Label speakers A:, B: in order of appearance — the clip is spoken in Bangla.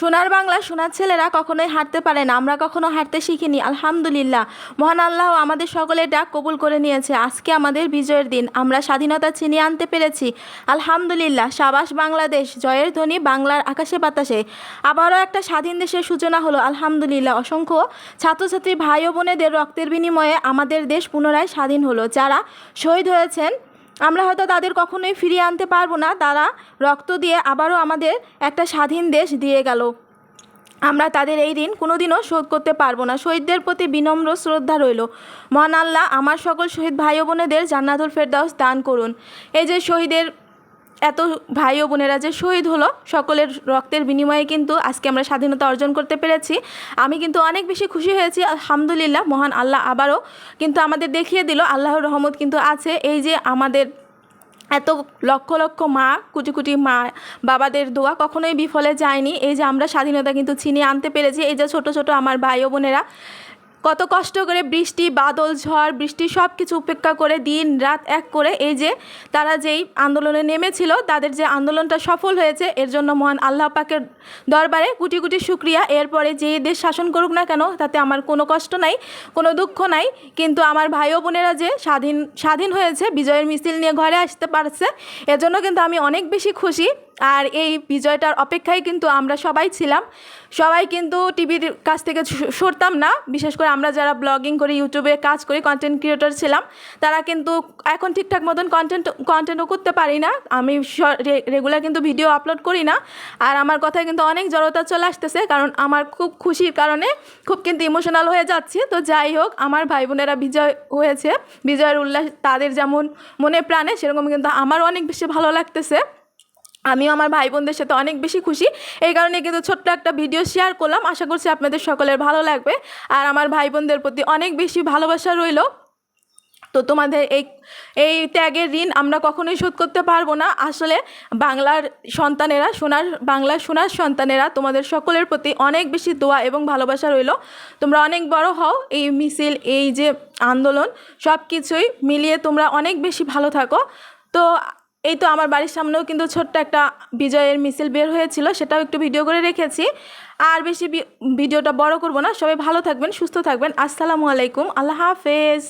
A: সোনার বাংলা সোনার ছেলেরা কখনোই হারতে পারে না, আমরা কখনো হারতে শিখিনি, আলহামদুলিল্লাহ। মহান আল্লাহ আমাদের সকলের ডাক কবুল করে নিয়েছে, আজকে আমাদের বিজয়ের দিন, আমরা স্বাধীনতা ছিনিয়ে আনতে পেরেছি। আলহামদুলিল্লাহ, সাবাস বাংলাদেশ, জয়ের ধ্বনি বাংলার আকাশে বাতাসে। আবারও একটা স্বাধীন দেশের সূচনা হলো, আলহামদুলিল্লাহ। অসংখ্য ছাত্রছাত্রী ভাই ও বোনেদের রক্তের বিনিময়ে আমাদের দেশ পুনরায় স্বাধীন হলো, যারা শহীদ হয়েছেন আমরা হয়তো তাদের কখনোই ফিরিয়ে আনতে পারব না। তারা রক্ত দিয়ে আবারও আমাদের একটা স্বাধীন দেশ দিয়ে গেল। আমরা তাদের এই ঋণ কোনোদিনও শোধ করতে পারব না। শহীদদের প্রতি বিনম্র শ্রদ্ধা রইল। মহান আল্লাহ, আমার সকল শহীদ ভাই বোনেদের জান্নাতুল ফেরদাউস দান করুন। এই যে শহীদের এত ভাই ও বোনেরা যে শহীদ হলো, সকলের রক্তের বিনিময়ে কিন্তু আজকে আমরা স্বাধীনতা অর্জন করতে পেরেছি। আমি কিন্তু অনেক বেশি খুশি হয়েছি, আলহামদুলিল্লাহ, মহান আল্লাহ আবারও কিন্তু আমাদের দেখিয়ে দিল, আল্লাহর রহমত কিন্তু আছে। এই যে আমাদের এত লক্ষ লক্ষ মা, কুটি কুটি মা, বাবাদের দোয়া কখনোই বিফলে যায়নি। এই যে আমরা স্বাধীনতা কিন্তু ছিনিয়ে আনতে পেরেছি। এই যে ছোট ছোট আমার ভাই ও বোনেরা কত কষ্ট করে বৃষ্টি, বাদল, ঝড়, বৃষ্টি সব কিছু উপেক্ষা করে দিন রাত এক করে এই যে তারা যেই আন্দোলনে নেমেছিল, তাদের যে আন্দোলনটা সফল হয়েছে, এর জন্য মহান আল্লাহ পাকের দরবারে কোটি কোটি শুক্রিয়া। এরপরে যে দেশ শাসন করুক না কেন, তাতে আমার কোনো কষ্ট নাই, কোনো দুঃখ নাই। কিন্তু আমার ভাই ও বোনেরা যে স্বাধীন স্বাধীন হয়েছে, বিজয়ের মিছিল নিয়ে ঘরে আসতে পারছে এজন্য কিন্তু আমি অনেক বেশি খুশি। আর এই বিজয়টার অপেক্ষায় কিন্তু আমরা সবাই ছিলাম। সবাই কিন্তু টিভির কাছ থেকে সরতাম না। বিশেষ করে আমরা যারা ব্লগিং করি, ইউটিউবে কাজ করি কন্টেন্ট ক্রিয়েটর ছিলাম, তারা কিন্তু এখন ঠিকঠাক মতন কন্টেন্ট কন্টেন্টও করতে পারি না। আমি রেগুলার কিন্তু ভিডিও আপলোড করি না। আর আমার কথায় কিন্তু অনেক জড়তা চলে আসতেছে, কারণ আমার খুব খুশির কারণে খুব কিন্তু ইমোশনাল হয়ে যাচ্ছে। তো যাই হোক, আমার ভাই বোনেরা বিজয় হয়েছে। বিজয়ের উল্লাস তাদের যেমন মনে প্রাণে, সেরকম কিন্তু আমারও অনেক বেশি ভালো লাগতেছে। আমিও আমার ভাই বোনদের সাথে অনেক বেশি খুশি। এই কারণে কিন্তু ছোট্ট একটা ভিডিও শেয়ার করলাম। আশা করছি আপনাদের সকলের ভালো লাগবে। আর আমার ভাই বোনদের প্রতি অনেক বেশি ভালোবাসা রইল। তো তোমাদের এই এই ত্যাগের ঋণ আমরা কখনোই শোধ করতে পারব না। আসলে বাংলার সন্তানেরা, সোনার বাংলার সোনার সন্তানেরা তোমাদের সকলের প্রতি অনেক বেশি দোয়া এবং ভালোবাসা রইল। তোমরা অনেক বড় হও। এই মিছিল, এই যে আন্দোলন সব কিছুই মিলিয়ে তোমরা অনেক বেশি ভালো থাকো। তো এই তো আমার বাড়ির সামনেও কিন্তু ছোট্ট একটা বিজয়ের মিছিল বের হয়েছিল, সেটাও একটু ভিডিও করে রেখেছি। আর বেশি ভিডিওটা বড় করব না, সবাই ভালো থাকবেন, সুস্থ থাকবেন। আসসালামু আলাইকুম, আল্লাহ হাফেজ।